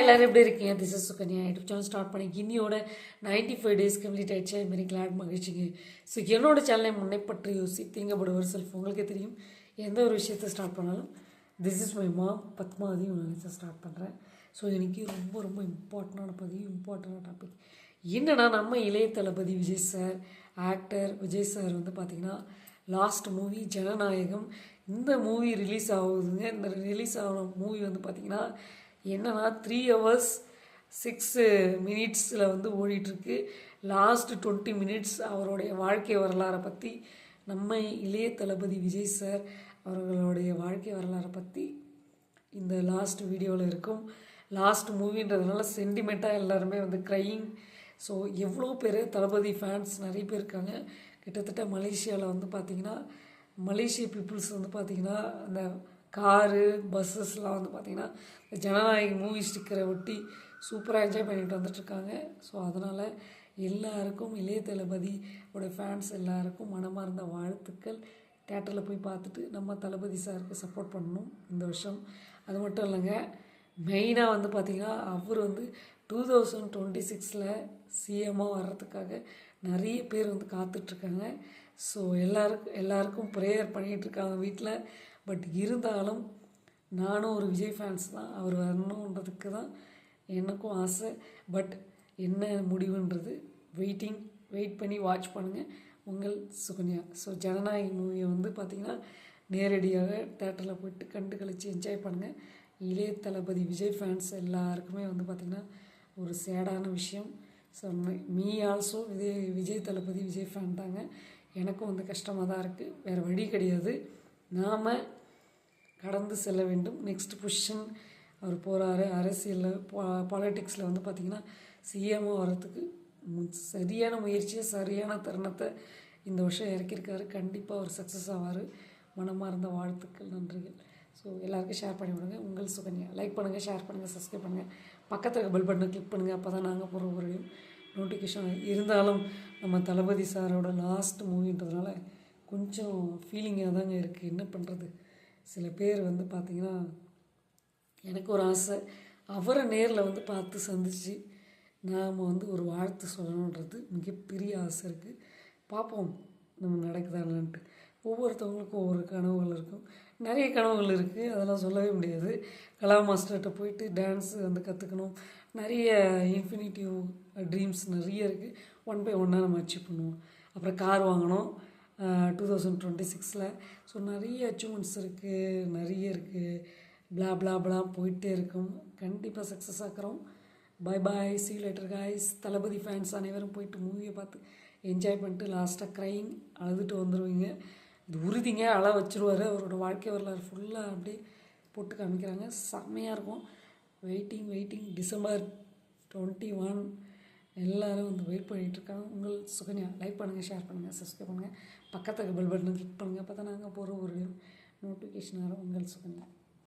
எல்லோரும் எப்படி இருக்கீங்க? This is Sukanya YouTube channel start பண்ணி இன்னியோட நைன்டி ஃபைவ் டேஸ் கம்ப்ளீட் ஆயிடுச்சு வெரி கிளாட் மகிழ்ச்சிங்க. ஸோ என்னோட சேனலை முன்னைப்பற்றி யோசி தீங்கப்படுவர் செல்ஃப் உங்களுக்கே தெரியும். எந்த ஒரு விஷயத்தை ஸ்டார்ட் பண்ணாலும் this is my Maa Padmavathi நினச்சி ஸ்டார்ட் பண்ணுறேன் ஸோ எனக்கு ரொம்ப ரொம்ப இம்பார்ட்டண்டான பதிவு இம்பார்ட்டண்டான டாபிக் என்னன்னா நம்ம இளைய தளபதி Vijay sir actor Vijay sir வந்து பார்த்திங்கன்னா லாஸ்ட் மூவி ஜனநாயகம். இந்த மூவி ரிலீஸ் ஆகுதுங்க. இந்த ரிலீஸ் ஆகிற மூவி வந்து பார்த்திங்கன்னா என்னன்னா த்ரீ ஹவர்ஸ் சிக்ஸ் மினிட்ஸில் வந்து ஓடிட்டுருக்கு. லாஸ்ட் டுவெண்ட்டி மினிட்ஸ் அவருடைய வாழ்க்கை வரலாறை பற்றி நம்ம இளைய தளபதி விஜய் சார் அவர்களுடைய வாழ்க்கை வரலாறை பற்றி இந்த லாஸ்ட் வீடியோவில் இருக்கும். லாஸ்ட் மூவின்றதுனால சென்டிமெண்ட்டாக எல்லாருமே வந்து க்ரையிங் ஸோ எவ்வளோ பேர் தளபதி ஃபேன்ஸ் நிறைய பேர் இருக்காங்க. கிட்டத்தட்ட மலேசியாவில் வந்து பார்த்திங்கன்னா மலேசிய பீப்புள்ஸ் வந்து பார்த்திங்கன்னா அந்த காரு பஸ்ஸஸ்லாம் வந்து பார்த்திங்கன்னா இந்த ஜனநாயக மூவி ஸ்டிக்கரை ஒட்டி சூப்பராக என்ஜாய் பண்ணிட்டு வந்துட்டுருக்காங்க ஸோ அதனால் எல்லாருக்கும் இளைய தளபதி உடைய ஃபேன்ஸ் எல்லாருக்கும் மனமார்ந்த வாழ்த்துக்கள். தேட்டரில் போய் பார்த்துட்டு நம்ம தளபதி சாருக்கு சப்போர்ட் பண்ணணும். இந்த வருஷம். அது மட்டும் இல்லைங்க மெயினாக வந்து பார்த்திங்கன்னா அவர் வந்து டூ தௌசண்ட் டுவெண்ட்டி சிக்ஸில் சிஎம்மாக வர்றதுக்காக நிறைய பேர் வந்து காத்துட்ருக்காங்க ஸோ எல்லாருக்கும் எல்லாருக்கும் ப்ரேயர் பண்ணிகிட்ருக்காங்க வீட்டில் பட் இருந்தாலும் நானும் ஒரு விஜய் ஃபேன்ஸ் தான். அவர் வரணுன்றதுக்கு தான் எனக்கும் ஆசை. பட் என்ன முடிவுன்றது வெயிட்டிங் வெயிட் பண்ணி வாட்ச் பண்ணுங்கள் உங்கள் சுகன்யா. ஸோ ஜனநாயக மூவியை வந்து பார்த்திங்கன்னா நேரடியாக தேட்டரில் போயிட்டு கண்டு கழித்து என்ஜாய் பண்ணுங்கள் இளைய தளபதி விஜய் ஃபேன்ஸ் எல்லாருக்குமே வந்து பார்த்திங்கன்னா ஒரு சேடான விஷயம். So me also Vijay Vijay தளபதி விஜய் ஃபேன் தாங்க. எனக்கும் வந்து கஷ்டமாக தான் இருக்குது வேறு வழி கிடையாது. நாம் கடந்து செல்ல வேண்டும். நெக்ஸ்ட் பொசிஷன் அவர் போகிறாரு அரசியலில் பாலிட்டிக்ஸில் வந்து பார்த்திங்கன்னா சிஎம்ஓ வர்றதுக்கு சரியான முயற்சியை சரியான தருணத்தை இந்த வருஷம் இறக்கியிருக்காரு. கண்டிப்பாக அவர் சக்ஸஸ் ஆவார். மனமார்ந்த வாழ்த்துக்கள் நன்றிகள். ஸோ எல்லாருக்கும் ஷேர் பண்ணி விடுங்க. உங்கள் சுகன்யா. லைக் பண்ணுங்கள் ஷேர் பண்ணுங்கள் சப்ஸ்கிரைப் பண்ணுங்கள் பக்கத்தில் இருக்க பெல் பட்டனை கிளிக் பண்ணுங்கள் அப்போ தான் நாங்கள் போகிற ஒரு நோட்டிஃபிகேஷன் இருந்தாலும் நம்ம தளபதி சாரோட லாஸ்ட் மூவின்றதுனால கொஞ்சம் ஃபீலிங்காக தாங்க இருக்குது என்ன பண்ணுறது சில பேர் வந்து பார்த்திங்கன்னா எனக்கு ஒரு ஆசை. அவரை நேரில் வந்து பார்த்து சந்தித்து நாம் வந்து ஒரு வாழ்த்து சொல்லணுன்றது மிகப்பெரிய ஆசை இருக்குது பார்ப்போம். நம்ம நடக்குதானான்ட்டு. ஒவ்வொருத்தவங்களுக்கும் ஒவ்வொரு கனவுகள் இருக்கும். நிறைய கனவுகள் இருக்குது அதெல்லாம் சொல்லவே முடியாது. கலா மாஸ்டர்கிட்ட போயிட்டு டான்ஸ் வந்து கற்றுக்கணும் நிறைய இன்ஃபினிட்டிவ் ட்ரீம்ஸ் நிறைய இருக்குது ஒன் பை ஒன்னாக நம்ம அச்சீவ் பண்ணுவோம். அப்புறம் கார் வாங்கணும். டூ தௌசண்ட் டுவெண்ட்டி சிக்ஸில் ஸோ நிறைய அச்சீவ்மெண்ட்ஸ் இருக்குது நிறைய இருக்குது பிளா பிளா பிளா போயிட்டே இருக்கும். கண்டிப்பாக success ஆக்கிறோம். Bye bye see later guys தளபதி ஃபேன்ஸ் அனைவரும் போயிட்டு மூவியை பார்த்து என்ஜாய் பண்ணிட்டு லாஸ்ட்டாக க்ரைங் அழுதுட்டு வந்துடுவீங்க இது உறுதிங்க அழ வச்சுருவார். அவரோட வாழ்க்கை வரலாறு ஃபுல்லாக அப்படியே போட்டு காமிக்கிறாங்க. செம்மையாக இருக்கும். Waiting waiting December twenty one எல்லோரும் வந்து வெயிட் பண்ணிகிட்ருக்காங்க இருக்காங்க. உங்கள் சுகன்யா லைக் பண்ணுங்கள் ஷேர் பண்ணுங்கள் சப்ஸ்கிரைப் பண்ணுங்கள் பக்கத்துக்கு பெல் பட்டனை கிளிக் பண்ணுங்கள் அப்போ தான் நாங்கள் போகிற ஒரு நோட்டிஃபிகேஷன் வரும். உங்கள் சுகன்யா.